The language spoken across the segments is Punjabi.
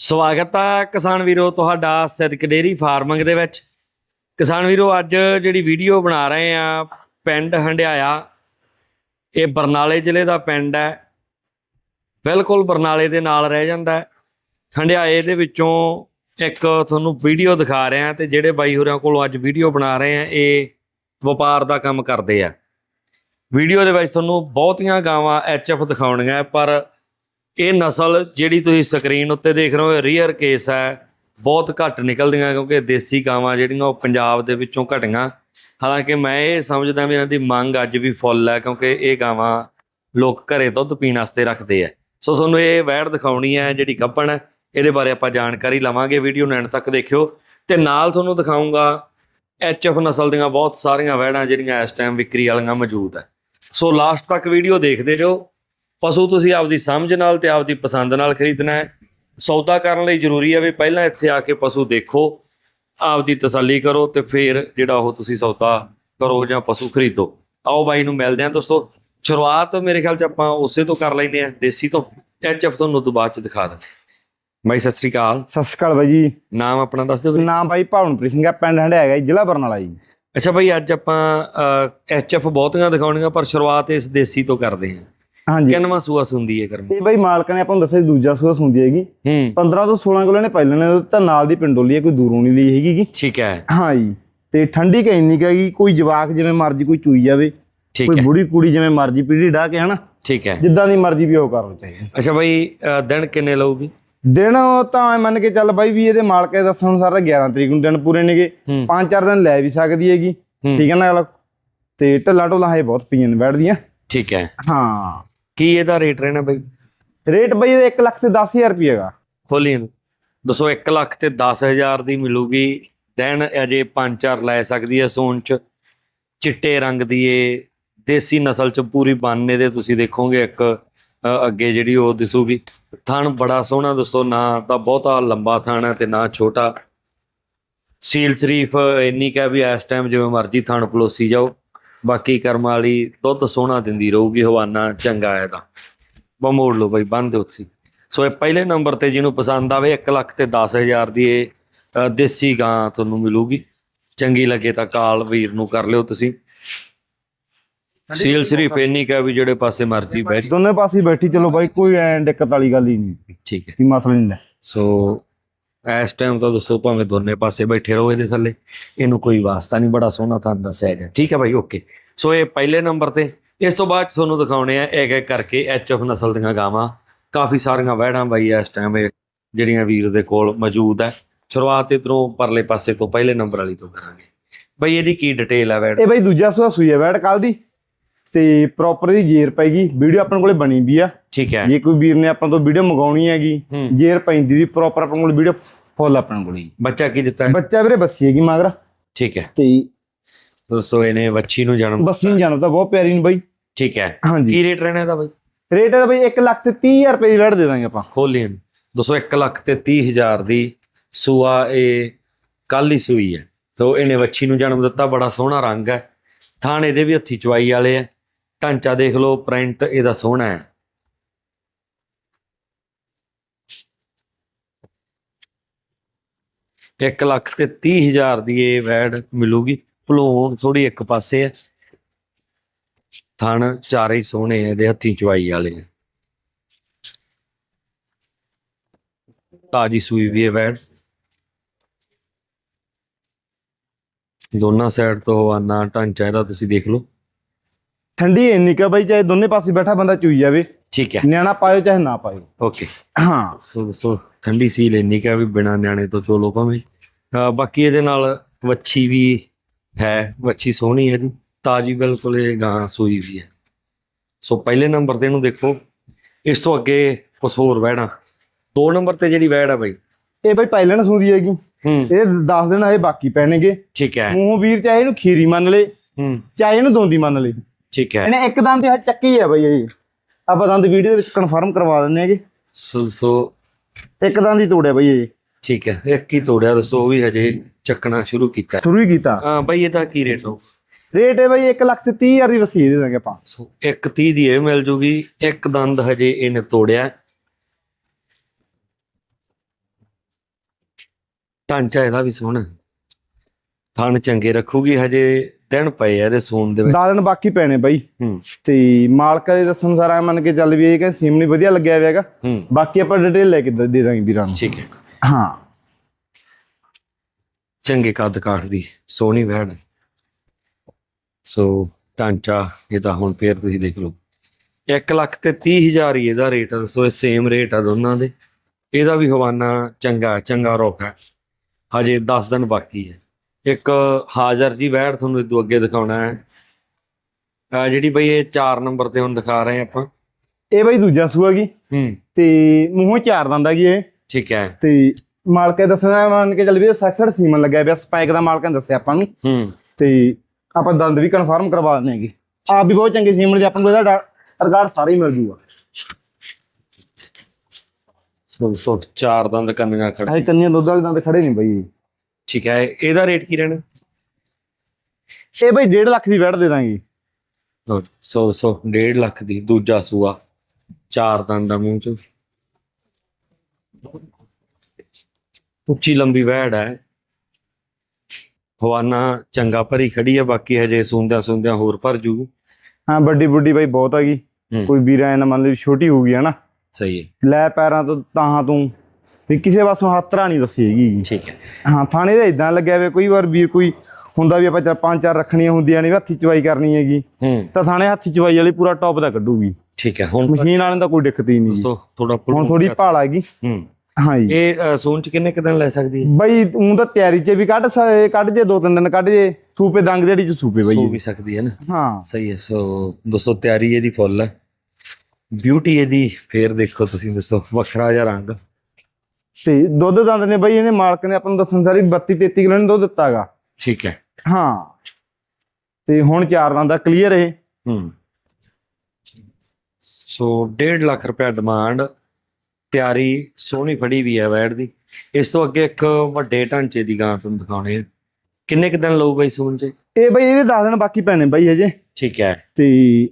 ਸਵਾਗਤ ਹੈ ਕਿਸਾਨ ਵੀਰੋ ਤੁਹਾਡਾ ਸਿਦਕ ਡੇਰੀ ਫਾਰਮਿੰਗ ਦੇ ਵਿੱਚ। ਕਿਸਾਨ ਵੀਰੋ, ਅੱਜ ਜਿਹੜੀ ਵੀਡੀਓ ਬਣਾ ਰਹੇ ਆ, ਪਿੰਡ ਹੰਡਿਆਇਆ, ਇਹ ਬਰਨਾਲੇ ਜ਼ਿਲ੍ਹੇ ਦਾ ਪਿੰਡ ਹੈ। ਬਿਲਕੁਲ ਬਰਨਾਲੇ ਦੇ ਨਾਲ ਰਹਿ ਜਾਂਦਾ ਹੰਡਿਆਏ ਦੇ ਵਿੱਚੋਂ ਇੱਕ ਤੁਹਾਨੂੰ ਵੀਡੀਓ ਦਿਖਾ ਰਹੇ ਆ ਤੇ ਜਿਹੜੇ ਬਾਈ ਹੋਰਾਂ ਕੋਲੋਂ ਅੱਜ ਵੀਡੀਓ ਬਣਾ ਰਹੇ ਆ, ਇਹ ਵਪਾਰ ਦਾ ਕੰਮ ਕਰਦੇ ਆ। ਵੀਡੀਓ ਦੇ ਵਿੱਚ ਤੁਹਾਨੂੰ ਬਹੁਤੀਆਂ ਗਾਵਾਂ ਐਚਐਫ ਦਿਖਾਉਣੀਆਂ, ਪਰ ਇਹ ਨਸਲ ਜਿਹੜੀ ਤੁਸੀਂ ਸਕਰੀਨ ਉੱਤੇ ਦੇਖ ਰਹੇ ਹੋ ਰੀਅਰ ਕੇਸ ਹੈ। ਬਹੁਤ ਘੱਟ ਨਿਕਲਦੀਆਂ ਕਿਉਂਕਿ ਦੇਸੀ ਗਾਵਾਂ ਜਿਹੜੀਆਂ ਉਹ ਪੰਜਾਬ ਦੇ ਵਿੱਚੋਂ ਘਟੀਆਂ। ਹਾਲਾਂਕਿ ਮੈਂ ਇਹ ਸਮਝਦਾ ਵੀ ਇਹਨਾਂ ਦੀ ਮੰਗ ਅੱਜ ਵੀ ਫੁੱਲ ਹੈ ਕਿਉਂਕਿ ਇਹ ਗਾਵਾਂ ਲੋਕ ਘਰੇ ਦੁੱਧ ਪੀਣ ਵਾਸਤੇ ਰੱਖਦੇ ਆ। ਸੋ ਤੁਹਾਨੂੰ ਇਹ ਵੈੜ ਦਿਖਾਉਣੀ ਹੈ, ਜਿਹੜੀ ਗੱਪਣ ਹੈ, ਇਹਦੇ ਬਾਰੇ ਆਪਾਂ ਜਾਣਕਾਰੀ ਲਵਾਂਗੇ ਵੀਡੀਓ ਨੂੰ ਐਂਡ ਤੱਕ ਦੇਖਿਓ। ਤੇ ਨਾਲ ਤੁਹਾਨੂੰ ਦਿਖਾਉਂਗਾ ਐਚਐਫ ਨਸਲ ਦੀਆਂ ਬਹੁਤ ਸਾਰੀਆਂ ਵੈੜਾਂ ਜਿਹੜੀਆਂ ਇਸ ਟਾਈਮ ਵਿਕਰੀ ਵਾਲੀਆਂ ਮੌਜੂਦ ਹੈ। ਸੋ ਲਾਸਟ ਤੱਕ ਵੀਡੀਓ ਦੇਖਦੇ ਰਹੋ। ਪਸ਼ੂ ਤੁਸੀਂ ਆਪਦੀ ਸਮਝ ਨਾਲ ਤੇ ਆਪਦੀ ਪਸੰਦ ਨਾਲ ਖਰੀਦਣਾ ਹੈ। ਸੌਦਾ ਕਰਨ ਲਈ ਜ਼ਰੂਰੀ ਹੈ ਵੀ ਪਹਿਲਾਂ ਇੱਥੇ ਆ ਕੇ ਪਸ਼ੂ ਦੇਖੋ ਆਪਦੀ ਤਸੱਲੀ ਕਰੋ ਤੇ ਫਿਰ ਜਿਹੜਾ ਉਹ ਤੁਸੀਂ ਸੌਦਾ ਕਰੋ ਜਾਂ ਪਸ਼ੂ ਖਰੀਦੋ। ਆਓ ਬਾਈ ਨੂੰ ਮਿਲਦੇ ਹਾਂ ਦੋਸਤੋ। ਸ਼ੁਰੂਆਤ ਮੇਰੇ ਖਿਆਲ ਚ ਆਪਾਂ ਉਸੇ ਤੋਂ ਕਰ ਲੈਂਦੇ ਹਾਂ ਦੇਸੀ ਤੋਂ। ਐਚਐਫ ਤੁਹਾਨੂੰ ਤੋਂ ਬਾਅਦ ਚ ਦਿਖਾ ਦਾਂ ਬਾਈ ਸਤਿ ਸ੍ਰੀ ਅਕਾਲ। ਸਤਿ ਸ਼੍ਰੀ ਅਕਾਲ ਬਾਈ ਜੀ। ਨਾਮ ਆਪਣਾ ਦੱਸ ਦਿਓ। ਨਾਮ ਬਾਈ ਭਾਵਨਪ੍ਰੀਤ ਸਿੰਘ ਆ ਪਿੰਡ ਹੰਡਿਆ ਹੈਗਾ ਜੀ ਜ਼ਿਲ੍ਹਾ ਬਰਨਾਲਾ ਜੀ। ਅੱਛਾ ਬਾਈ ਅੱਜ ਆਪਾਂ ਐਚਐਫ ਬਹੁਤੀਆਂ ਦਿਖਾਉਣੀਆਂ ਪਰ ਸ਼ੁਰੂਆਤ ਇਸ ਦੇਸੀ ਤੋਂ ਕਰਦੇ ਹਾਂ। ਹਾਂਜੀ। ਕਿੰਨਵਾਂ ਸੂਆ ਸੁੰਦੀ ਹੈ ਕਰਮ? ਇਹ ਬਾਈ ਮਾਲਕ ਨੇ ਆਪਾਂ ਨੂੰ ਦੱਸਿਆ ਦੂਜਾ ਸੂਆ ਹੁੰਦੀ ਹੈਗੀ। ਹੂੰ। 15 ਤੋਂ 16 ਕਿਲੋ ਨੇ ਪਹਿਲਾਂ ਨੇ ਤਾਂ ਨਾਲ ਦੀ ਪਿੰਡੋਲੀ ਹੈ ਕੋਈ ਦੂਰੋਂ ਨਹੀਂ ਲਈ ਹੈਗੀ। ਠੀਕ ਹੈ। ਹਾਂ ਜੀ ਤੇ ਠੰਡੀ ਕਹੀ ਨਹੀਂ ਕਹੀ ਕੋਈ ਜਵਾਕ ਜਿਵੇਂ ਮਰਜ਼ੀ ਕੋਈ ਚੂਈ ਜਾਵੇ ਠੀਕ ਕੋਈ ਬੁੜੀ ਕੁੜੀ ਜਿਵੇਂ ਮਰਜ਼ੀ ਪੀੜੀ ਢਾ ਕੇ ਹਨਾ? ਠੀਕ ਹੈ। ਜਿੱਦਾਂ ਦੀ ਮਰਜ਼ੀ ਵੀ ਉਹ ਕਰਨਾ ਚਾਹੀਦਾ ਅੱਛਾ ਬਾਈ ਦਿਨ ਕਿੰਨੇ ਲਊਗੀ? ਦਿਨ ਤਾਂ ਐਂ ਮੰਨ ਕੇ ਚੱਲ ਬਾਈ ਵੀ ਇਹਦੇ ਮਾਲਕ ਦੇ ਦੱਸਣ ਅਨੁਸਾਰ ਤਾਂ 11 ਤਰੀਕ ਨੂੰ ਦਿਨ ਪੂਰੇ ਨੇਗੇ। ਹੂੰ। ਪੰਜ ਚਾਰ ਦਿਨ ਲੈ ਵੀ ਸਕਦੀ ਹੈਗੀ। ਠੀਕ ਹੈ ਨਾ ਤੇ ਢੱਲਾ ਢੋਲਾ ਹੈ ਬਹੁਤ ਪੀਣ ਬੈਠਦੀਆਂ। ਠੀਕ ਹੈ। ਹਾਂ। ਕੀ ਇਹਦਾ ਰੇਟ ਰਹਿਣਾ ਬਾਈ? ਰੇਟ ਬਈ ਇਹਦਾ 1 ਲੱਖ ਤੇ 10000 ਰੁਪਏ ਹੈਗਾ। ਖੋਲੀ ਇਹਨੂੰ। ਦੱਸੋ 1 ਲੱਖ ਤੇ 10000 ਦੀ ਮਿਲੂਗੀ ਦਿਨ ਅਜੇ 5-4 ਲੈ ਸਕਦੀ ਹੈ ਸੋਨ ਚ। ਚਿੱਟੇ ਰੰਗ ਦੀ ਇਹ ਦੇਸੀ ਨਸਲ ਚ ਪੂਰੀ ਬਾਨੇ ਦੇ ਤੁਸੀਂ ਦੇਖੋਗੇ ਇੱਕ ਅੱਗੇ ਜਿਹੜੀ ਉਹ ਦਿਸੂਗੀ। ਥਣ ਬੜਾ ਸੋਹਣਾ ਦੋਸਤੋ ਨਾ ਤਾਂ ਬਹੁਤਾ ਲੰਬਾ ਥਣ ਹੈ ਤੇ ਨਾ ਛੋਟਾ। ਸੀਲ ਸ਼ਰੀਫ ਇੰਨੀ ਕਹਿ ਵੀ ਇਸ ਟਾਈਮ ਜਿਵੇਂ ਮਰਜ਼ੀ ਥਣ ਪਲੋਸੀ ਜਾਓ। ਬਾਕੀ ਕਰਮ ਵਾਲੀ ਦੁੱਧ ਸੋਹਣਾ ਦਿੰਦੀ ਰਹੂਗੀ ਹਵਾਨਾ ਚੰਗਾ ਹੈ ਇਹਦਾ ਬਾ ਮੋੜ ਲਓ ਬਾਈ ਬੰਦ ਦਿਓ ਉੱਥੇ ਸੋ ਇਹ ਪਹਿਲੇ ਨੰਬਰ ਤੇ ਜਿਹਨੂੰ ਪਸੰਦ ਆਵੇ 1 ਲੱਖ ਤੇ 10000 ਦੀ ਇਹ ਦੇਸੀ ਗਾਂ ਤੁਹਾਨੂੰ ਮਿਲੂਗੀ। ਚੰਗੀ ਲੱਗੇ ਤਾਂ ਕਾਲ ਵੀਰ ਨੂੰ ਕਰ ਲਿਓ ਤੁਸੀਂ। ਸੀਲ ਸ਼ਰੀਫ ਇੰਨੀ ਕਹਿ ਵੀ ਜਿਹੜੇ ਪਾਸੇ ਮਰਜ਼ੀ ਬੈਠ ਦੋਨੇ ਪਾਸੇ ਬੈਠੀ ਚਲੋ ਬਾਈ ਕੋਈ ਐ ਦਿੱਕਤ ਵਾਲੀ ਗੱਲ ਹੀ ਨਹੀਂ। ਠੀਕ ਹੈ। ਕੀ ਮਸਲਾ ਨਹੀਂ ਲੈ ਸੋ ਇਸ ਟਾਈਮ ਤਾਂ ਦੱਸੋ ਭਾਵੇਂ ਦੋਨੇ ਪਾਸੇ ਬੈਠੇ ਰਹੋ ਇਹਦੇ ਥੱਲੇ। ਇਹਨੂੰ ਕੋਈ ਵਾਸਤਾ ਨਹੀਂ, ਬੜਾ ਸੋਹਣਾ ਤੁਹਾਨੂੰ ਦੱਸਿਆ ਗਿਆ। ਠੀਕ ਹੈ ਭਾਈ ਓਕੇ ਸੋ ਇਹ ਪਹਿਲੇ ਨੰਬਰ ਤੇ, ਇਸ ਤੋਂ ਬਾਅਦ ਤੁਹਾਨੂੰ ਦਿਖਾਉਣੇ ਆ ਇੱਕ ਇੱਕ ਕਰਕੇ ਐਚਐਫ ਨਸਲ ਦੀਆਂ ਗਾਵਾਂ। ਕਾਫੀ ਸਾਰੀਆਂ ਵਹਿੜਾਂ ਬਾਈ ਇਸ ਟਾਈਮ ਇਹ ਜਿਹੜੀਆਂ ਵੀਰ ਦੇ ਕੋਲ ਮੌਜੂਦ ਹੈ ਸ਼ੁਰੂਆਤ ਇਧਰੋਂ ਪਰਲੇ ਪਾਸੇ ਤੋਂ ਪਹਿਲੇ ਨੰਬਰ ਵਾਲੀ ਤੋਂ ਕਰਾਂਗੇ। ਬਈ ਇਹਦੀ ਕੀ ਡਿਟੇਲ ਹੈ ਵੈੜ ਇਹ ਬਈ ਦੂਜਾ ਸੂਆ ਸੂਈ ਹੈ ਬੈਠ ਕੱਲ ਦੀ। ਤੇ ਪ੍ਰੋਪਰ ਦੀ ਜੇਰ ਪੈਗੀ ਵੀਡੀਓ ਆਪਣੇ ਕੋਲੇ ਬਣੀ ਵੀ ਆ। ਠੀਕ ਹੈ। ਜੇ ਕੋਈ ਵੀਰ ਨੇ ਆਪਾਂ ਤੋਂ ਵੀਡੀਓ ਮੰਗਾਉਣੀ ਹੈਗੀ ਜੇਰ ਪੈਂਦੀ ਦੀ ਪ੍ਰੋਪਰ ਆਪਣੇ ਕੋਲ ਵੀਡੀਓ ਫੁੱਲ ਆਪਣੇ ਕੋਲੇ। ਬੱਚਾ ਕੀ ਦਿੱਤਾ ਹੈ? ਬੱਚਾ ਵੀਰੇ ਬੱਸੀ ਹੈਗੀ ਮਗਰ। ਠੀਕ ਹੈ। ਤੇ ਦੋਸਤੋ ਇਹਨੇ ਵੱਛੀ ਨੂੰ ਜਨਮ ਬੱਸੀ ਨੂੰ ਜਾਣਦਾ ਬਹੁਤ ਪਿਆਰੀ ਨੂੰ ਬਾਈ। ਠੀਕ ਹੈ। ਹਾਂਜੀ। ਕੀ ਰੇਟ ਰਹਿਣਾ ਇਹਦਾ ਬਈ? ਰੇਟ ਹੈ ਬਾਈ 1 ਲੱਖ ਤੇ 30000 ਰੁਪਏ ਦੀ ਬੈਠ ਦੇ ਦਾਂਗੇ ਆਪਾਂ। ਖੋਲੀ ਇਹਨੂੰ। ਦੋਸਤੋ 1 ਲੱਖ ਤੇ 30 ਹਜ਼ਾਰ ਦੀ ਸੂਆ ਇਹ ਕੱਲ ਹੀ ਸੂਈ ਹੈ। ਤੋ ਇਹਨੇ ਵੱਛੀ ਨੂੰ ਜਨਮ ਦਿੱਤਾ ਬੜਾ ਸੋਹਣਾ ਰੰਗ ਹੈ। ਥਾਣ ਇਹਦੇ ਵੀ ਹੱਥੀ ਚਵਾਈ ਵਾਲੇ ਹੈ। ਢਾਂਚਾ ਦੇਖ ਲਓ ਪ੍ਰਿੰਟ ਇਹਦਾ ਸੋਹਣਾ ਹੈ। ਇੱਕ ਲੱਖ ਤੇ 30 ਹਜ਼ਾਰ ਦੀ ਇਹ ਵੈੜ ਮਿਲੂਗੀ। ਭਲੂਣ ਥੋੜੀ ਇੱਕ ਪਾਸੇ ਹੈ। ਥਣ ਚਾਰੇ ਹੀ ਸੋਹਣੇ ਆ, ਇਹਦੇ ਹੱਥੀ ਚਵਾਈ ਵਾਲੇ ਹੈ ਤਾਜੀ ਸੂਈ ਵੀ ਹੈ ਵੈੜ। ਦੋਨਾਂ ਸਾਈਡ ਤੋਂ ਹਵਾਨਾ ਢਾਂਚਾ ਇਹਦਾ ਤੁਸੀਂ ਦੇਖ ਲਓ। ਠੰਡੀ ਇੰਨੀ ਕਾ ਬਾਈ ਚਾਹੇ ਦੋਨੇ ਪਾਸੇ ਬੈਠਾ ਬੰਦਾ ਚੂਈ ਜਾਵੇ। ਠੀਕ ਹੈ। ਨਿਆਣਾ ਪਾਇਓ ਚਾਹੇ ਨਾ ਪਾਇਓ। ਓਕੇ। ਹਾਂ। ਸੋ ਸੋ ਠੰਡੀ ਸੀ ਲੈਣੀ ਕਿ ਵੀ ਬਿਨਾ ਨਿਆਣੇ ਤੋਂ ਚੋਲੋ ਭਾਵੇਂ। ਬਾਕੀ ਇਹਦੇ ਨਾਲ ਵੱਛੀ ਵੀ ਹੈ ਵੱਛੀ ਸੋਹਣੀ ਹੈ ਇਹਦੀ। ਤਾਜੀ ਬਿਲਕੁਲ ਇਹ ਗਾਂ ਸੂਈ ਵੀ ਹੈ। ਸੋ ਪਹਿਲੇ ਨੰਬਰ ਤੇ ਇਹਨੂੰ ਦੇਖੋ। ਇਸ ਤੋਂ ਅੱਗੇ ਹੋਰ ਵਹਿਣਾ ਦੋ ਨੰਬਰ ਤੇ ਜਿਹੜੀ ਵਹਿੜ ਆ ਬਈ। ਇਹ ਬਾਈ ਪਹਿਲਣ ਸੁਣਦੀ ਹੈਗੀ। ਇਹ 10 ਦਿਨ ਹਜੇ ਬਾਕੀ ਪੈਣਗੇ। ਠੀਕ ਹੈ। ਮੂੰਹ ਵੀਰ ਚਾਹੇ ਇਹਨੂੰ ਖੀਰੀ ਮੰਨ ਲੇ ਹੂੰ। ਚਾਹੇ ਇਹਨੂੰ ਦੋਂਦੀ ਮੰਨ ਲੇ। ਠੀਕ ਹੈ। ਇਹਨੇ ਇੱਕ ਦੰਦ ਤੇ ਚੱਕੀ ਹੈ ਬਾਈ ਇਹ। ਆਪਾਂ ਦੰਦ ਵੀਡੀਓ ਦੇ ਵਿੱਚ ਕਨਫਰਮ ਕਰਵਾ ਦਿੰਦੇ ਹੈਗੇ। ਸੋ ਸੋ ਇੱਕ ਦੰਦ ਹੀ ਤੋੜਿਆ ਬਾਈ ਇਹ। ਠੀਕ ਹੈ ਇੱਕ ਹੀ ਤੋੜਿਆ ਦੱਸੋ ਉਹ ਵੀ ਹਜੇ ਚੱਕਣਾ ਸ਼ੁਰੂ ਕੀਤਾ। ਸ਼ੁਰੂ ਹੀ ਕੀਤਾ। ਹਾਂ ਬਈ ਇਹਦਾ ਕੀ ਰੇਟ ਹੋ ਰੇਟ ਹੈ ਬਾਈ 1 ਲੱਖ ਤੇ 30 ਹਜ਼ਾਰ ਦੀ ਵਸੀਅਤ ਦੇ ਦਾਂਗੇ ਆਪਾਂ। ਸੋ ਇੱਕ 30 ਦੀ ਇਹ ਮਿਲ ਜੂਗੀ ਇੱਕ ਦੰਦ ਹਜੇ ਇਹਨੇ ਤੋੜਿਆ। ਢਾਂਚਾ ਇਹਦਾ ਵੀ ਸੋਹਣਾ। ਥਣ ਚੰਗੇ ਰੱਖੂਗੀ ਹਜੇ ਦਿਨ ਪਏ ਆ ਇਹਦੇ ਸੂਣ ਦੇ ਵਿੱਚ। ਦਸ ਦਿਨ ਬਾਕੀ ਪੈਣੇ ਬਾਈ। ਤੇ ਮਾਲਕ ਦੇ ਦੱਸਣ ਸਾਰਾ ਮੰਨ ਕੇ ਚੱਲ ਵੀ ਇਹ ਕਿ ਸੀਮ ਨਹੀਂ ਵਧੀਆ ਲੱਗਿਆ ਹੋਇਆ ਹੈਗਾ। ਹੂੰ। ਬਾਕੀ ਆਪਾਂ ਡਿਟੇਲ ਲੈ ਕੇ ਦ- ਦਾਂਗੇ ਵੀਰਾਂ ਨੂੰ। ਠੀਕ ਹੈ। ਹਾਂ। ਚੰਗੇ ਕੱਦ ਕਾਠ ਦੀ ਸੋਹਣੀ ਵਹਿੜ ਹੈ। ਸੋ ਢਾਂਚਾ ਇਹਦਾ ਹੁਣ ਫੇਰ ਤੁਸੀਂ ਦੇਖ ਲਓ। 1 ਲੱਖ ਤੇ 30 ਹਜ਼ਾਰ ਹੀ ਇਹਦਾ ਰੇਟ ਆ ਸੋ ਇਹ ਸੇਮ ਰੇਟ ਆ ਦੋਨਾਂ ਦੇ। ਇਹਦਾ ਵੀ ਹਵਾਨਾ ਚੰਗਾ ਚੰਗਾ ਰੋਕ ਹੈ। ਹਜੇ 10 ਦਿਨ ਬਾਕੀ ਹੈ। ਇੱਕ ਹਾਜ਼ਰ ਜੀ ਵਹਿੜ ਤੁਹਾਨੂੰ ਇਦੋਂ ਅੱਗੇ ਦਿਖਾਉਣਾ ਹੈ। ਆ ਜਿਹੜੀ ਬਈ ਇਹ 4 ਨੰਬਰ ਤੇ ਹੁਣ ਦਿਖਾ ਰਹੇ ਆਪਾਂ। ਇਹ ਬਾਈ ਦੂਜਾ ਸੂਆ ਗੀ ਹੂੰ। ਤੇ ਮੂੰਹੋਂ ਚਾਰ ਦੰਦਾ ਗੀ ਇਹ। ਠੀਕ ਹੈ। ਤੇ ਮਾਲਕੇ ਦੱਸਣਾ ਮੰਨ ਕੇ ਚੱਲ ਵੀ 66 ਸੀਮਨ ਲੱਗਿਆ ਪਿਆ ਸਪਾਈਕ ਦਾ ਮਾਲਕਾਂ ਨੇ ਦੱਸਿਆ ਆਪਾਂ ਨੂੰ। ਹੂੰ। ਤੇ ਆਪਾਂ ਦੰਦ ਵੀ ਕਨਫਰਮ ਕਰਵਾ ਦਿੰਦੇ ਆਪ ਵੀ ਬਹੁਤ ਚੰਗੀ ਸੀਮਨ ਦੀ ਆਪਾਂ ਨੂੰ ਇਹਦਾ ਰਿਕਾਰਡ ਸਾਰਾ ਹੀ ਮਿਲ ਜੂਗਾ। ਸੋ- ਚਾਰ ਦੰਦ ਕੰਨੀਆਂ ਖੜ ਇਹ ਕੰਨੀਆਂ ਦੁੱਧ ਵਾਲੇ ਦੰਦ ਖੜੇ ਨਹੀਂ ਬਈ। ਠੀਕ ਹੈ ਇਹਦਾ ਰੇਟ ਕੀ ਰਹਿਣਾ? ਇਹ ਬਈ 1.5 ਲੱਖ ਦੀ ਵੈਟ ਦੇ ਦਾਂਗੇ। ਸੌ ਸੌ 1.5 ਲੱਖ ਦੀ ਦੂਜਾ ਸੂਆ ਚਾਰ ਦੰਦ ਦਾ ਮੂੰਹ ਚ। ਉੱਚੀ ਲੰਬੀ ਵਹਿੜ ਹੈ। ਹਵਾਨਾ ਚੰਗਾ ਭਰੀ ਖੜੀ ਹੈ ਬਾਕੀ ਹਜੇ ਸੁੰਦਿਆਂ ਸੁੰਦਿਆਂ ਹੋਰ ਭਰ ਜੂ। ਹਾਂ ਵੱਡੀ ਬੁੱਢੀ ਬਾਈ ਬਹੁਤ ਹੈਗੀ ਹੂੰ। ਕੋਈ ਵੀਰਾਂ ਇਹਨਾਂ ਮੰਨ ਲਈ ਛੋਟੀ ਹੋ ਗਈ ਹੈ ਨਾ। ਸਹੀ ਹੈ। ਲੈ ਪੈਰਾਂ ਤੋਂ ਤਾਹਾਂ ਤੋਂ। ਵੀ ਕਿਸੇ ਪਾਸੋਂ ਹੱਥ ਰਾਂ ਨਹੀਂ ਦੱਸੀ ਹੈਗੀ। ਠੀਕ ਹੈ। ਹਾਂ ਥਾਣੇ ਦਾ ਇਦਾਂ ਲੱਗਿਆ ਵੇ ਕੋਈ ਵਾਰ ਵੀਰ ਕੋਈ ਹੁੰਦਾ ਵੀ ਆਪਾਂ ਚਾਰ ਪੰਜ ਚਾਰ ਰੱਖਣੀਆਂ ਹੁੰਦੀਆਂ ਨੇ ਹੱਥੀ ਚਵਾਈ ਕਰਨੀ ਹੈਗੀ। ਤਾਂ ਥਾਣੇ ਹੱਥੀ ਚਵਾਈ ਵਾਲੀ ਪੂਰਾ ਟੌਪ ਦਾ ਕੱਢੂਗੀ। ਠੀਕ ਹੈ ਹੁਣ ਮਸ਼ੀਨ ਵਾਲਿਆਂ ਦਾ ਕੋਈ ਦਿੱਕਤ ਹੀ ਨਹੀਂ ਦੋਸਤੋ ਥੋੜਾ ਹੁਣ ਥੋੜੀ ਭਾਲ ਹੈਗੀ ਹੂੰ। ਹਾਂ ਜੀ। ਇਹ ਸੂਨ ਚ ਕਿੰਨੇ ਕੁ ਦਿਨ ਲੈ ਸਕਦੀ ਹੈ? ਬਈ ਉਹ ਤਾਂ ਤਿਆਰੀ 'ਚ ਵੀ ਕੱਢ ਸ- ਕੱਢ ਜੇ ਦੋ ਤਿੰਨ ਦਿਨ ਕੱਢ ਜੇ। ਸੂਪੇ ਡੰਗ ਜਿਹੜੀ ਚ ਸੂਪੇ ਸੋ ਬਈ ਵੀ ਸਕਦੀ ਹੈ ਨਾ। ਹਾਂ। ਸਹੀ ਹੈ ਸੋ ਦੋਸਤੋ ਤਿਆਰੀ ਇਹਦੀ ਫੁੱਲ ਹੈ। ਬਿਊਟੀ ਇਹਦੀ ਫੇਰ ਦੇਖੋ ਤੁਸੀਂ ਦੋਸਤੋ ਵੱਖਰਾ ਜਿਹਾ ਰੰਗ। ਤੇ ਦੁੱਧ ਦੰਦ ਨੇ ਬਈ ਇਹਨੇ ਮਾਲਕ ਨੇ ਆਪਾਂ ਨੂੰ ਦੱਸਣ ਸਾਰੀ 32 33 ਕਿਲੋ ਨੇ ਦੁੱਧ ਦਿੱਤਾਗਾ। ਠੀਕ ਹੈ। ਹਾਂ। ਤੇ ਹੁਣ ਚਾਰ ਦੰਦ ਦਾ ਕਲੀਅਰ ਇਹ। ਹੂੰ। ਸੋ 1.5 ਲੱਖ ਰੁਪਏ ਡਿਮਾਂਡ ਤਿਆਰੀ ਸੋਹਣੀ ਫੜੀ ਵੀ ਹੈ ਵੈੜ ਦੀ। ਇਸ ਤੋਂ ਅੱਗੇ ਇੱਕ ਵੱਡੇ ਢਾਂਚੇ ਦੀ ਗਾਂ ਤੁਹਾਨੂੰ ਦਿਖਾਉਣੇ ਆ ਕਿੰਨੇ ਕੁ ਦਿਨ ਲਊ ਬਈ ਸੂਣ ਚ ਇਹ ਬਈ ਇਹਦੇ 10 ਦਿਨ ਬਾਕੀ ਪੈਣੇ ਬਈ ਹਜੇ। ਠੀਕ ਹੈ। ਤੇ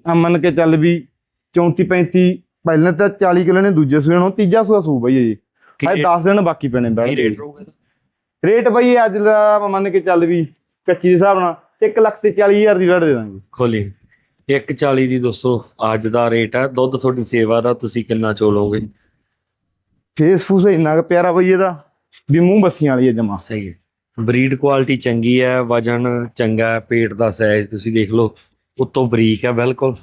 ਆ ਮੰਨ ਕੇ ਚੱਲ ਵੀ 34 35 ਪਹਿਲਾਂ ਤਾਂ 40 ਕਿਲੋ ਨੇ ਦੂਜੇ ਸੂਏ ਨੂੰ ਤੀਜਾ ਸੂਆ ਸੂ ਬਈ ਜੀ ਕੀ ਹਜੇ 10 ਦਿਨ ਬਾਕੀ ਪੈਣੇ ਕੀ ਬੈਠ ਰੇਟ ਰਹੂਗਾ ਇਹਦਾ? ਰੇਟ ਬਈ ਅੱਜ ਦਾ ਮੰਨ ਕੇ ਚੱਲ ਵੀ ਕੱਚੀ ਦੇ ਹਿਸਾਬ ਨਾਲ 1 ਲੱਖ ਤੇ 40 ਹਜ਼ਾਰ ਦੀ ਵੜ ਦੇ ਦਾਂਗੇ। ਖੋਲੀ। 140 ਦੀ ਦੋਸਤੋ ਅੱਜ ਦਾ ਰੇਟ ਹੈ ਦੁੱਧ ਤੁਹਾਡੀ ਸੇਵਾ ਦਾ ਤੁਸੀਂ ਕਿੰਨਾ ਚੋਲੋਗੇ ਫੇਸ ਫੂਸ ਇੰਨਾ ਕੁ ਪਿਆਰਾ ਬਈ ਇਹਦਾ ਵੀ ਮੂੰਹ ਬੱਸੀਆਂ ਵਾਲੀ ਹੈ ਜਮਾ। ਸਹੀ ਹੈ। ਬਰੀਡ ਕੁਆਲਿਟੀ ਚੰਗੀ ਹੈ ਵਜਨ ਚੰਗਾ ਹੈ ਪੇਟ ਦਾ ਸਾਈਜ਼ ਤੁਸੀਂ ਦੇਖ ਲਓ ਉੱਤੋਂ ਬਰੀਕ ਹੈ ਬਿਲਕੁਲ।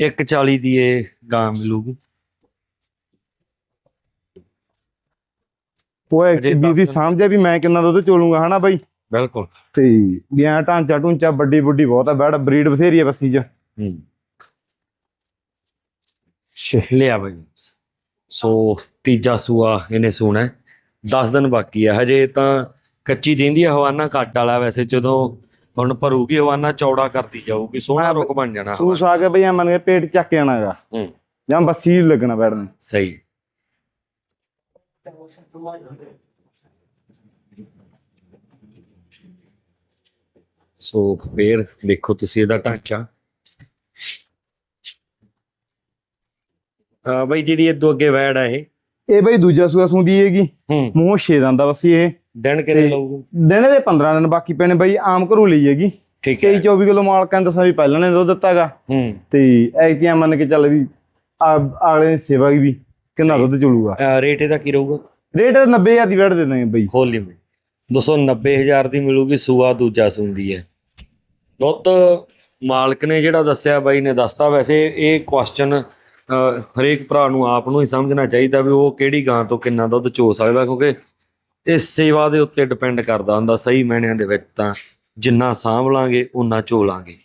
140 ਦੀ ਇਹ ਗਾਂ ਮਿਲੂਗੀ। ਉਹ ਅਜੇ ਵੀਰ ਦਸ ਵੀ ਮੈਂ ਕਿੰਨਾ ਦੁੱਧ ਚੋਲੂੰਗਾ ਹਨਾ ਬਾਈ? ਬਿਲਕੁਲ। ਤੇ ਵੀ ਐਂ ਢਾਂਚਾ ਢੂੰਚਾ ਵੱਡੀ ਬੁੱਢੀ ਬਹੁਤ ਆ ਬੈੜ ਬਰੀਡ ਬਥੇਰੀ ਆ ਬੱਸੀ ਚ। ਹੂੰ। ਲਿਆ ਬਈ। ਸੋ ਤੀਜਾ ਸੂਆ ਇਹਨੇ ਸੋਣਾ 10 ਦਿਨ ਬਾਕੀ ਹੈ ਹਜੇ ਤਾਂ ਕੱਚੀ ਰਹਿੰਦੀ ਹੈ ਹਵਾਨਾ ਕੱਟ ਵਾਲਾ ਵੈਸੇ ਜਦੋਂ ਹੁਣ ਭਰੂਗੀ ਹਵਾਨਾ ਚੌੜਾ ਕਰਦੀ ਜਾਊਗੀ ਸੋਹਣਾ ਰੁਕ ਬਣ ਜਾਣਾ ਤੂੰ ਸਾ ਕੇ ਬਈ ਐਂ ਮੰਨ ਕੇ ਪੇਟ ਚੱਕ ਹੈਗਾ ਹੂੰ। ਜਾਂ ਬੱਸੀ ਲੱਗਣਾ ਬੈੜ ਨੇ। ਸਹੀ। ਸੋ ਫੇਰ ਦੇਖੋ ਤੁਸੀਂ ਇਹਦਾ ਢਾਂਚਾ। ਆ ਬਈ ਜਿਹੜੀ ਇਹ ਤੋਂ ਅੱਗੇ ਵੈੜ ਆ ਇਹ। ਇਹ ਬਈ ਦੂਜਾ ਸੂਆ ਸੂੰਦੀ ਹੈਗੀ। ਹੂੰ। ਮੂੰਹ ਛੇ ਦੰਦਾ ਬੱਸੀ ਇਹ। ਦਿਨ ਕਿੰਨੇ ਲਊਗਾ? ਦਿਨੇ ਦੇ 15 ਦਿਨ ਬਾਕੀ ਪੈਣੇ ਬਈ ਆਮ ਘਰੂ ਲਈ ਹੈਗੀ। ਠੀਕ ਹੈ। 23 24 ਕਿਲੋ ਮਾਲਕਾਂ ਨੇ ਦੱਸਿਆ ਵੀ ਪਹਿਲਾਂ ਨੇ ਦੁੱਧ ਦਿੱਤਾਗਾ। ਹੂੰ। ਤੇ ਐਤੀਆਂ ਮੰਨ ਕੇ ਚੱਲ ਵੀ ਆ ਅਗਲੇ ਦੀ ਸੇਵਾ ਵੀ ਕਿੰਨਾ ਦੁੱਧ ਚੋਲੂਗਾ। ਰੇਟ ਇਹਦਾ ਕੀ ਰਹੂਗਾ? ਰੇਟ 90000 ਦੀ ਵੈਟ ਦੇ ਦਾਂਗੇ ਬਈ। ਖੋਲ ਲਈ ਮੈਂ। 290000 ਦੀ ਮਿਲੂਗੀ, ਸੂਆ ਦੂਜਾ ਸੁੰਦੀ ਹੈ। ਦੁੱਧ ਮਾਲਕ ਨੇ ਜਿਹੜਾ ਦੱਸਿਆ ਬਾਈ, ਨੇ ਦੱਸਤਾ। ਵੈਸੇ ਇਹ ਕੁਐਸਚਨ ਹਰੇਕ ਭਰਾ ਨੂੰ ਆਪ ਨੂੰ ਹੀ ਸਮਝਣਾ ਚਾਹੀਦਾ ਵੀ ਉਹ ਕਿਹੜੀ ਗਾਂ ਤੋਂ ਕਿੰਨਾ ਦੁੱਧ ਚੋ ਸਕਦਾ, ਕਿਉਂਕਿ ਇਹ ਸੇਵਾ ਦੇ ਉੱਤੇ ਡਿਪੈਂਡ ਕਰਦਾ ਹੁੰਦਾ, ਸਹੀ ਮਾਇਨਿਆਂ ਦੇ ਵਿੱਚ ਤਾਂ। ਜਿੰਨਾ ਸਾਂਭ ਲਾਂਗੇ ਉਨਾ ਚੋ ਲਾਂਗੇ।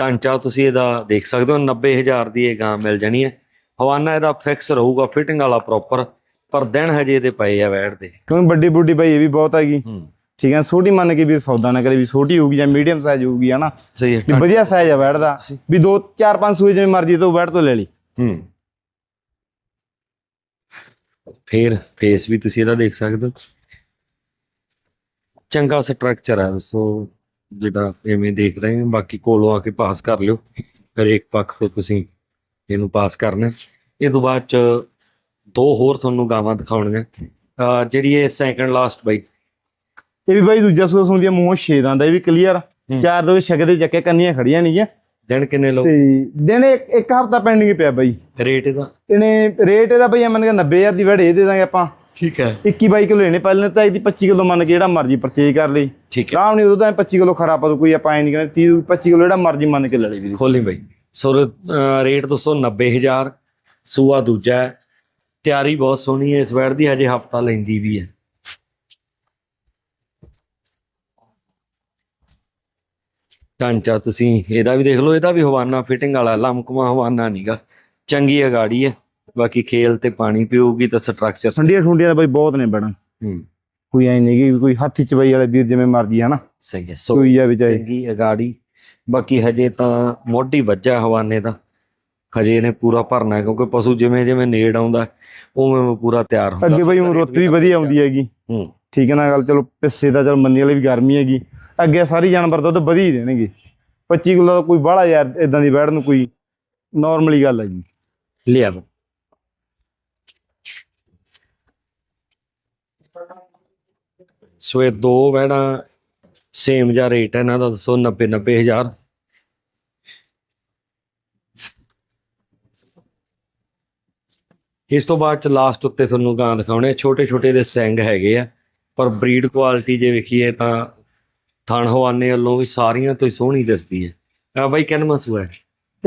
ਢਾਂਚਾ ਤੁਸੀਂ ਇਹਦਾ ਦੇਖ ਸਕਦੇ ਹੋ 90000 ਦੀ ਇਹ ਗਾਂ ਮਿਲ ਜਾਣੀ ਹੈ। ਹਵਾਨਾ ਇਹਦਾ ਫਿਕਸ ਰਹੂਗਾ ਫਿਟਿੰਗ ਵਾਲਾ ਪ੍ਰੋਪਰ ਪਰ ਦਿਨ ਹਜੇ ਇਹਦੇ ਪਏ ਆ ਵੈੜ ਦੇ। ਕਿਉਂਕਿ ਵੱਡੀ ਬੁੱਢੀ ਬਈ ਇਹ ਵੀ ਬਹੁਤ ਹੈਗੀ। ਹੂੰ। ਠੀਕ ਹੈ ਛੋਟੀ ਮੰਨ ਕੇ ਵੀ ਸੌਦਾ ਨਾ ਕਰੇ ਵੀ ਛੋਟੀ ਹੋਊਗੀ ਜਾਂ ਮੀਡੀਅਮ ਸਾਈਜ਼ ਹੋਊਗੀ ਹਨਾ? ਸਹੀ ਵੀ ਹੈ ਵਧੀਆ ਸਾਈਜ਼ ਆ ਬੈਠ ਦਾ ਵੀ 2 4 5 ਸੂਏ ਜਿਵੇਂ ਮਰਜ਼ੀ ਤੋਂ ਬੈਠ ਤੋਂ ਲੈ ਲਈ। ਹੂੰ। ਫੇਰ ਫੇਸ ਵੀ ਤੁਸੀਂ ਇਹਦਾ ਦੇਖ ਸਕਦੇ ਹੋ। ਚੰਗਾ ਸਟਰਕਚਰ ਹੈ ਸੋ ਜਿਹੜਾ ਐਵੇਂ ਦੇਖ ਰਹੇ ਹੋ। ਬਾਕੀ ਕੋਲੋਂ ਆ ਕੇ ਪਾਸ ਕਰ ਲਿਓ। ਫਿਰ ਇੱਕ ਪੱਖ ਤੋਂ ਤੁਸੀਂ ਇਹਨੂੰ ਪਾਸ ਕਰਨਾ। ਇਹ ਤੋਂ ਬਾਅਦ ਚ ਦੋ ਹੋਰ ਤੁਹਾਨੂੰ ਗਾਵਾਂ ਦਿਖਾਉਣੀਆਂ। ਅਹ ਜਿਹੜੀ ਇਹ ਸੈਕੰਡ ਲਾਸਟ ਬਾਈ। ਇਹ ਵੀ ਬਾਈ ਦੂਜਾ ਸੂਆ ਸੁੰਦੀ ਮੂੰਹ ਛੇ ਦੰਦ ਆ ਇਹ ਵੀ ਕਲੀਅਰ ਹੂੰ। ਚਾਰ ਦੋ ਛਕਦੇ ਚੱਕੇ ਕੰਨੀਆਂ ਖੜੀਆਂ ਨਹੀਂਆਂ ਦਿਨ ਕਿੰਨੇ ਲੋ ਤੇ ਦਿਨ ਇੱਕ ਇੱਕ ਹਫਤਾ ਪੈਂਡਿੰਗ ਪਿਆ ਬਾਈ। ਰੇਟ ਇਹਦਾ? ਇਹਨੇ ਰੇਟ ਇਹਦਾ ਬਈ ਮੰਨ ਕੇ 90000 ਦੀ ਵੜੇ ਦੇ ਦਾਂਗੇ ਆਪਾਂ। ਠੀਕ ਹੈ। 21 22 ਕਿਲੋ ਲੈਣੇ ਪਹਿਲੇ ਤਾਂ ਇਹਦੀ 25 ਕਿਲੋ ਮੰਨ ਕੇ ਜਿਹੜਾ ਮਰਜ਼ੀ ਪਰਚੇਜ ਕਰ ਲਈ ਠੀਕ ਹੈ। ਆਰਾਮ ਨਹੀਂ ਉਦੋਂ ਤਾਂ 25 ਕਿਲੋ ਖਰਾ ਪਾ ਕੋਈ ਆਪਾਂ ਐ ਨਹੀਂ ਕਹਿੰਦੇ 30 25 ਕਿਲੋ ਜਿਹੜਾ ਮਰਜ਼ੀ ਮੰਨ ਕੇ ਲੈ ਲਈ ਵੀਰੇ। ਖੋਲੀ ਬਈ। ਸੋ ਅਹ, ਰੇਟ ਦੋਸਤੋ 90000 ਸੂਆ ਦੂਜਾ ਹੈ। ਤਿਆਰੀ ਬਹੁਤ ਸੋਹਣੀ ਹੈ ਇਸ ਵੈੜ ਦੀ ਹਜੇ ਹਫਤਾ ਲੈਂਦੀ ਵੀ ਹੈ। ਢਾਂਚਾ ਤੁਸੀਂ ਇਹਦਾ ਵੀ ਦੇਖ ਲਓ ਇਹਦਾ ਵੀ ਹਵਾਨਾ ਫਿਟਿੰਗ ਵਾਲਾ ਲਮਕਮਾ ਹਵਾਨਾ ਨਹੀਂਗਾ ਚੰਗੀ ਅਗਾੜੀ ਹੈ ਬਾਕੀ ਖੇਲ ਤੇ ਪਾਣੀ ਪੀਊਗੀ ਤਾਂ ਸਟਰਕਚਰ ਠੰਡੀਆਂ ਠੁੰਡੀਆਂ ਦਾ ਬਈ ਬਹੁਤ ਨੇ ਬੜਾ। ਹੂੰ। ਕੋਈ ਐ ਨਹੀਂ ਕਿ ਕੋਈ ਹੱਥੀ ਚ ਬਈ ਵਾਲੇ ਵੀਰ ਜਿਵੇਂ ਮਰਜ਼ੀ ਹਨਾ? ਸਹੀ ਹੈ ਸੋ ਕੋਈ ਆ ਵੀ ਚਾਹੇ। ਚੰਗੀ ਅਗਾੜੀ ਬਾਕੀ ਹਜੇ ਤਾਂ ਮੋਢੀ ਵੱਜਾ ਹਵਾਨੇ ਦਾ। ਹਜੇ ਇਹਨੇ ਪੂਰਾ ਭਰਨਾ ਹੈ ਕਿਉਂਕਿ ਪਸ਼ੂ ਜਿਵੇਂ ਜਿਵੇਂ ਨੇੜ ਆਉਂਦਾ ਉਵੇਂ ਉਵੇਂ ਪੂਰਾ ਤਿਆਰ ਹੁੰਦਾ। ਅੱਗੇ ਬਈ ਹੁਣ ਰੁੱਤ ਵੀ ਵਧੀਆ ਆਉਂਦੀ ਹੈਗੀ। ਹੂੰ। ਠੀਕ ਹੈ ਨਾ ਗੱਲ ਚਲੋ ਪਿੱਸੇ ਦਾ ਚਲ ਮੰਨੀ ਵਾਲੀ ਵੀ ਗਰਮੀ ਹੈਗੀ। ਅੱਗੇ ਸਾਰੀ ਜਾਨਵਰ ਦੁੱਧ ਵਧੀ ਦੇਣਗੇ। 25 ਕਿਲੋ ਦਾ ਕੋਈ ਬਾਹਲਾ ਯਾਰ ਇਦਾਂ ਦੀ ਬੈੜ ਨੂੰ ਕੋਈ ਨਾਰਮਲੀ ਗੱਲ ਹੈ ਜੀ। ਲਿਆ। ਸੋ ਇਹ ਦੋ ਵੈੜਾਂ ਸੇਮ ਜਿਹਾ ਰੇਟ ਹੈ ਇਹਨਾਂ ਦਾ ਦੱਸੋ 90 90000 ਇਸ ਤੋਂ ਬਾਅਦ ਚ ਲਾਸਟ ਉੱਤੇ ਤੁਹਾਨੂੰ ਗਾਂ ਦਿਖਾਉਣੇ ਛੋਟੇ ਛੋਟੇ ਦੇ ਸਿੰਗ ਹੈਗੇ ਆ ਪਰ ਬਰੀਡ ਕੁਆਲਿਟੀ ਜੇ ਵੇਖੀਏ ਤਾਂ ਥਣ ਹਵਾਨੇ ਵੱਲੋਂ ਵੀ ਸਾਰੀਆਂ ਤੋਂ ਹੀ ਸੋਹਣੀ ਦਿਸਦੀ ਹੈ। ਆ ਬਾਈ ਕਿੰਨਵਾਂ ਸੂਆ ਹੈ?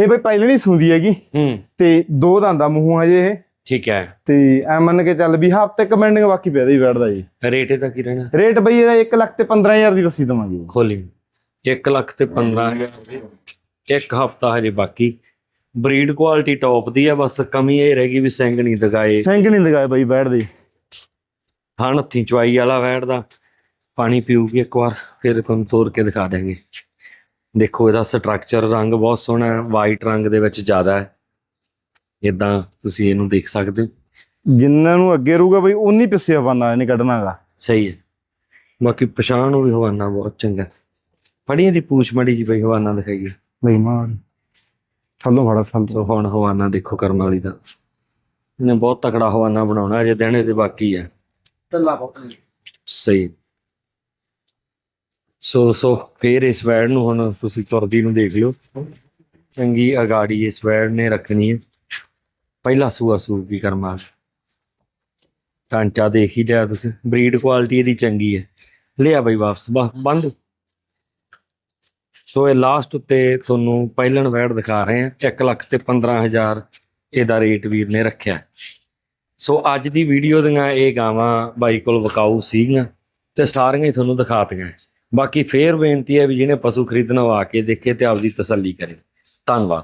ਇਹ ਬਈ ਪਹਿਲੇ ਨਹੀਂ ਸੁੰਦੀ ਹੈਗੀ। ਹੂੰ। ਤੇ ਦੋ ਦੰਦਾਂ ਮੂੰਹ ਹਜੇ ਇਹ। ਠੀਕ ਹੈ। ਤੇ ਐ ਮੰਨ ਕੇ ਚੱਲ ਵੀ ਹਫ਼ਤੇ ਕਮੈਂਡਿੰਗ ਬਾਕੀ ਪਿਆ ਦੀ ਬੈਠਦਾ ਜੀ। ਰੇਟ ਇਹਦਾ ਕੀ ਰਹਿਣਾ? ਰੇਟ ਬਈ ਇਹਦਾ 1 ਲੱਖ ਤੇ 15000 ਦੀ ਵਸੀ ਦਵਾਂਗੇ। ਖੋਲੀ। 1 ਲੱਖ ਤੇ 15000 ਇੱਕ ਹਫਤਾ ਹਜੇ ਬਾਕੀ। ਬਰੀਡ ਕੁਆਲਿਟੀ ਟੌਪ ਦੀ ਆ ਬਸ ਕਮੀ ਇਹ ਰਹਿ ਗਈ ਵੀ ਸਿੰਘ ਨਹੀਂ ਦਗਾਏ ਸਿੰਘ ਨਹੀਂ ਲਗਾਏ ਬਈ ਬੈਠਦੇ ਥਣ ਹੱਥੀ ਚਵਾਈ ਵਾਲਾ ਬੈਠਦਾ ਪਾਣੀ ਪੀਊਗੀ ਇੱਕ ਵਾਰ ਫਿਰ ਤੁਹਾਨੂੰ ਤੋੜ ਕੇ ਦਿਖਾ ਦੇਗੇ ਦੇਖੋ ਇਹਦਾ ਸਟਰਕਚਰ ਰੰਗ ਬਹੁਤ ਸੋਹਣਾ ਹੈ ਵਾਈਟ ਰੰਗ ਦੇ ਵਿੱਚ ਜ਼ਿਆਦਾ ਹੈ। ਇਦਾਂ ਤੁਸੀਂ ਇਹਨੂੰ ਦੇਖ ਸਕਦੇ ਹੋ। ਜਿੰਨਾਂ ਨੂੰ ਅੱਗੇ ਰਹੂਗਾ ਬਈ ਉਨੀ ਪਿੱਛੇ ਹਵਾਨਾ ਇਹਨੇ ਕੱਢਣਾਗਾ ਸਹੀ ਹੈ। ਬਾਕੀ ਪਛਾਣ ਨੂੰ ਵੀ ਹਵਾਨਾ ਬਹੁਤ ਚੰਗਾ। ਫੜੀਆਂ ਦੀ ਪੂਛ ਮੜੀ ਜੀ ਬਈ ਹਵਾਨਾ ਦਿਖਾਈਏ। ਬਈ ਮਾਰ। ਥੱਲੋਂ ਸੋ ਥੱਲੋਂ ਹੁਣ ਹਵਾਨਾ ਦੇਖੋ ਕਰਨ ਵਾਲੀ ਦਾ। ਇਹਨੇ ਬਹੁਤ ਤਕੜਾ ਹਵਾਨਾ ਬਣਾਉਣਾ ਅਜੇ ਦਿਨ ਇਹਦੇ ਬਾਕੀ ਹੈ ਟੱਲਾ ਬਹੁਤ ਸਹੀ। ਸੋ ਸੋ ਫੇਰ ਇਸ ਵੈੜ ਨੂੰ ਹੁਣ ਤੁਸੀਂ ਤੁਰਦੀ ਨੂੰ ਦੇਖ ਲਿਓ। ਚੰਗੀ ਅਗਾੜੀ ਇਸ ਵੈੜ ਨੇ ਰੱਖਣੀ ਹੈ। ਪਹਿਲਾ ਸੂਆ ਸੂ ਵੀ ਕਰਮਾ ਢਾਂਚਾ ਦੇਖ ਹੀ ਲਿਆ ਤੁਸੀਂ। ਬਰੀਡ ਕੁਆਲਿਟੀ ਇਹਦੀ ਚੰਗੀ ਹੈ। ਲਿਆ ਬਈ ਵਾਪਸ ਬੰਦ। ਸੋ ਇਹ ਲਾਸਟ ਉੱਤੇ ਤੁਹਾਨੂੰ ਪਹਿਲਣ ਵੈੜ ਦਿਖਾ ਰਹੇ ਹਾਂ। 1 ਲੱਖ ਤੇ 15000 ਇਹਦਾ ਰੇਟ ਵੀਰ ਨੇ ਰੱਖਿਆ। ਸੋ ਅੱਜ ਦੀ ਵੀਡੀਓ ਦੀਆਂ ਇਹ ਗਾਵਾਂ ਬਾਈ ਕੋਲ ਵਕਾਊ ਸੀਗੀਆਂ ਤੇ ਸਾਰੀਆਂ ਹੀ ਤੁਹਾਨੂੰ ਦਿਖਾਤੀਆਂ। ਬਾਕੀ ਫੇਰ ਬੇਨਤੀ ਹੈ ਵੀ ਜਿਹਨੇ ਪਸ਼ੂ ਖਰੀਦਣਾ ਆ ਕੇ ਦੇਖੇ ਤੇ ਆਪਦੀ ਤਸੱਲੀ ਕਰੇ। ਧੰਨਵਾਦ।